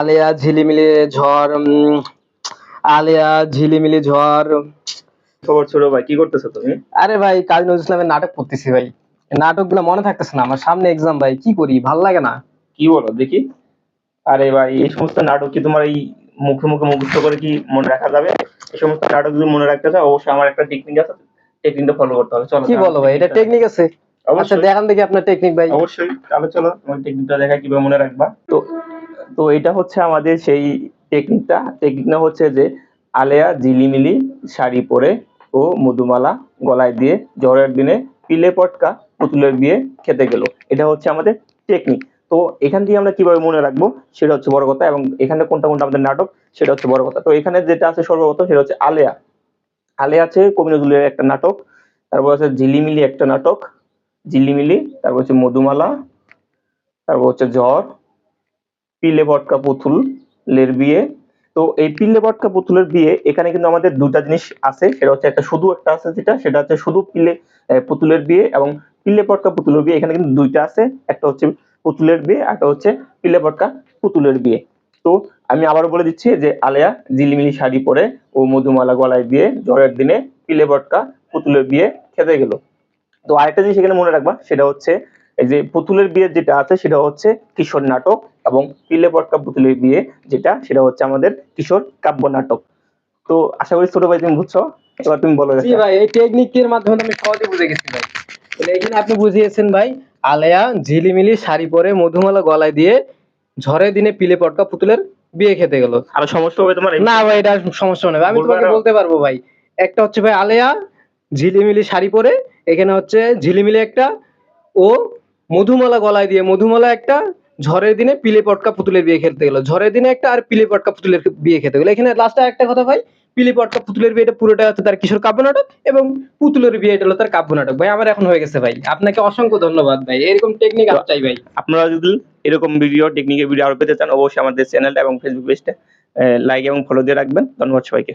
আলিয়া ঝিলিমিলি ঝড় আলিয়া ঝিলিমিলি ঝড়। খবর ছোট ভাই কি করতেছো তুমি? আরে ভাই কাজী নজরুল ইসলামের নাটক করতেছি ভাই। নাটকগুলো মনে থাকতেছে না আমার সামনে এক্সাম ভাই কি করি? ভালো লাগে না। কি বলো দেখি। আরে ভাই এই সমস্ত নাটক কি তোমার এই মুখে মুখে মুখস্থ করে কি মনে রাখা যাবে? এই সমস্ত নাটক যদি মনে রাখতে চাও অবশ্যই আমার একটা টেকনিক আছে টেকনিকটা ফলো করতে হবে। চলো কি বলো ভাই এটা টেকনিক আছে? আচ্ছা অবশ্যই। দেখান দেখি আপনার টেকনিক ভাই। অবশ্যই তাহলে চলো তোমার টেকনিকটা দেখা কীভাবে মনে রাখবা। তো তো এটা হচ্ছে আমাদের সেই টেকনিকটা টেকনিকটা হচ্ছে যে আলেয়া ঝিলিমিলি শাড়ি পরে ও মধুমালা গলায় দিয়ে জ্বরের দিনে পিলে পটকা পুতুলের বিয়ে খেতে গেল। এটা হচ্ছে আমাদের টেকনিক তো এখান থেকে আমরা কীভাবে মনে রাখব সেটা হচ্ছে বড় কথা এবং এখানে কোনটা কোনটা আমাদের নাটক সেটা হচ্ছে বড় কথা। তো এখানে যেটা আছে সর্বপ্রথম সেটা হচ্ছে আলেয়া। আলেয়া আছে কবি নজরুলের একটা নাটক, তারপর আছে ঝিলিমিলি একটা নাটক, ঝিলিমিলি, তারপর হচ্ছে মধুমালা, তারপর হচ্ছে জ্বর পিলে পটকা পুতুলের বিয়ে। তো এই পিলে পটকা পুতুলের বিয়ে, এখানে কিন্তু আমাদের দুটা জিনিস আছে। সেটা হচ্ছে একটা শুধু একটা আছে যেটা, সেটা হচ্ছে শুধু পিলে পুতুলের বিয়ে এবং পিলে পটকা পুতুলের বিয়ে। এখানে কিন্তু দুইটা আছে, একটা হচ্ছে পুতুলের বিয়ে একটা হচ্ছে পিলে পটকা পুতুলের বিয়ে। তো আমি আবার বলে দিচ্ছি যে আলেয়া জিলিমিলি শাড়ি পরে ও মধুমালা গলায় দিয়ে জ্বরের দিনে পিলে পটকা পুতুলের বিয়ে খেতে গেল। তো আরেকটা জিনিস এখানে মনে রাখবা, সেটা হচ্ছে এই যে পুতুলের বিয়ে যেটা আছে, সেটা হচ্ছে কিশোর নাটক। এবং পিলে পটকা পুতুলের বিয়ে যেটা সেটা হচ্ছে আমাদের কিশোর কাব্য নাটক। তো আশা করি ছোট ভাই তুমি বুঝছ? এবার তুমি বলো জি ভাই এই টেকনিকের মাধ্যমে আমি সহজে বুঝে গেছি ভাই? তাহলে এখানে আপনি বুঝিয়েছেন ভাই আলেয়া ঝিলিমিলি শাড়ি পরে মধুমালা গলায় দিয়ে ঝড়ের দিনে পিলে পটকা পুতুলের বিয়ে খেতে গেল। আরও সমস্যা হবে তোমার? না ভাই এটা সমস্যা নেই আমি তোমাকে বলতে পারব ভাই একটা হচ্ছে ভাই আলেয়া ঝিলিমিলি শাড়ি পরে এখানে হচ্ছে ঝিলিমিলি একটা ও মধুমালা গলায় দিয়ে মধুমালা একটা ঝড়ের দিনে পিলে পটকা পুতুলের বিয়ে খেতে গেল। ঝড়ের দিনে একটা আর পিলে পটকা পুতুলের বিয়ে খেতে গেল। এখানে লাস্টে একটা কথা ভাই, পিলে পটকা পুতুলের বিয়েটা পুরোটা হচ্ছে তার কিশোর কাব্য নাটক এবং পুতুলের বিয়ে এটা হলো তার কাব্য নাটক। ভাই আমার এখন হয়ে গেছে ভাই। আপনাকে অসংখ্য ধন্যবাদ ভাই। এরকম টেকনিক আর চাই ভাই। আপনারা যদি এরকম ভিডিও টেকনিকের ভিডিও আরও পেতে চান, অবশ্যই আমাদের চ্যানেলটা এবং ফেসবুক পেজটা লাইক এবং ফলো দিয়ে রাখবেন। ধন্যবাদ সবাইকে।